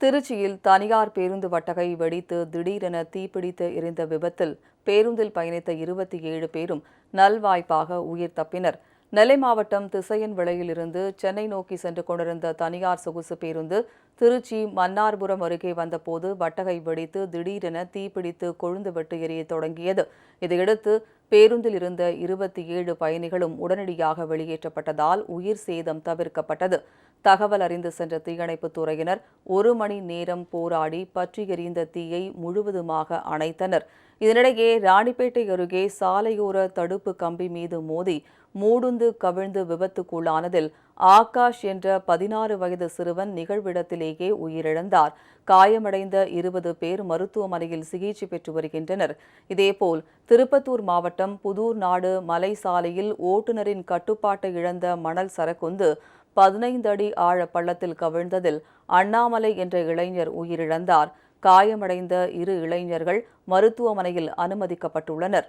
திருச்சியில் தனியார் பேருந்து வட்டகை வெடித்து திடீரென தீப்பிடித்து எரிந்த விபத்தில் பேருந்தில் பயணித்த இருபத்தி ஏழு பேரும் நல்வாய்ப்பாக உயிர் தப்பினர். நெல்லை மாவட்டம் திசையன் விளையிலிருந்து சென்னை நோக்கி சென்று கொண்டிருந்த தனியார் சொகுசு பேருந்து திருச்சி மன்னார்புரம் அருகே வந்தபோது வட்டகை வெடித்து திடீரென தீப்பிடித்து கொழுந்துவிட்டு எரிய தொடங்கியது. இதையடுத்து பேருந்தில் இருந்த இருபத்தி ஏழு பயணிகளும் உடனடியாக வெளியேற்றப்பட்டதால் உயிர் சேதம் தவிர்க்கப்பட்டது. தகவல் அறிந்து சென்ற தீயணைப்புத் துறையினர் ஒரு மணி நேரம் போராடி பற்றி எறிந்த தீயை முழுவதுமாக அணைத்தனர். இதனிடையே ராணிப்பேட்டை அருகே சாலையோர தடுப்பு கம்பி மீது மோதி மூடுந்து கவிழ்ந்து விபத்துக்குள்ளானதில் ஆகாஷ் என்ற பதினாறு வயது சிறுவன் நிகழ்விடத்திலேயே உயிரிழந்தார். காயமடைந்த இருபது பேர் மருத்துவமனையில் சிகிச்சை பெற்று வருகின்றனர். இதேபோல் திருப்பத்தூர் மாவட்டம் புதூர் நாடு மலை சாலையில் ஓட்டுநரின் கட்டுப்பாட்டை இழந்த மணல் சரக்குந்து பதினைந்து அடி ஆழ பள்ளத்தில் கவிழ்ந்ததில் அண்ணாமலை என்ற இளைஞர் உயிரிழந்தார். காயமடைந்த இரு இளைஞர்கள் மருத்துவமனையில் அனுமதிக்கப்பட்டுள்ளனர்.